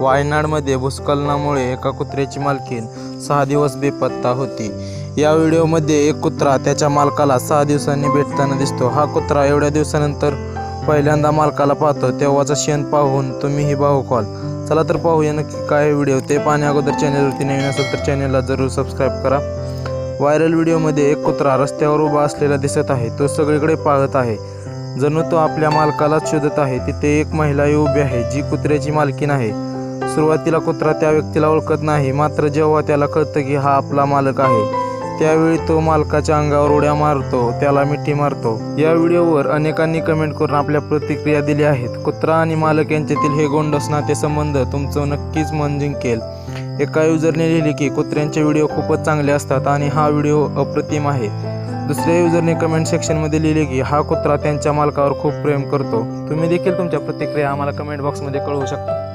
वायनाडमध्ये भूस्खलनामुळे एका कुत्र्याची मालकीण सहा दिवस बेपत्ता होती. या व्हिडिओमध्ये एक कुत्रा त्याच्या मालकाला सहा दिवसांनी भेटताना दिसतो. हा कुत्रा एवढ्या दिवसानंतर पहिल्यांदा मालकाला पाहतो तेव्हाचा शेण पाहून तुम्हीही पाहू कॉल चला तर पाहूया नक्की काय व्हिडिओ. ते पाहण्या अगोदर चॅनलवरती नवीन असेल तर चॅनलला जरूर सबस्क्राईब करा. व्हायरल व्हिडिओमध्ये एक कुत्रा रस्त्यावर उभा असलेला दिसत आहे. तो सगळीकडे पाहत आहे. जणू तो आपल्या मालकालाच शोधत आहे. तिथे एक महिलाही उभी आहे जी कुत्र्याची मालकीन आहे. सुरुवातीला कुत्रा त्या व्यक्तीला ओळखत नाही मात्र जेव्हा त्याला कळतं की हा आपला मालक आहे त्यावेळी तो मालकाच्या अंगावर उड्या मारतो त्याला मिठी मारतो. या व्हिडिओवर अनेकांनी कमेंट करून आपल्या प्रतिक्रिया दिल्या आहेत. कुत्रा आणि मालक यांच्यातील हे गोंडस नातेसंबंध तुमचं नक्कीच मन जिंकेल. एका युजरने लिहिले की कुत्र्यांचे व्हिडिओ खूपच चांगले असतात आणि हा व्हिडिओ अप्रतिम आहे. दुसऱ्या युजरने कमेंट सेक्शनमध्ये लिहिले की हा कुत्रा त्यांच्या मालकावर खूप प्रेम करतो. तुम्ही देखील तुमच्या प्रतिक्रिया आम्हाला कमेंट बॉक्समध्ये कळवू शकता.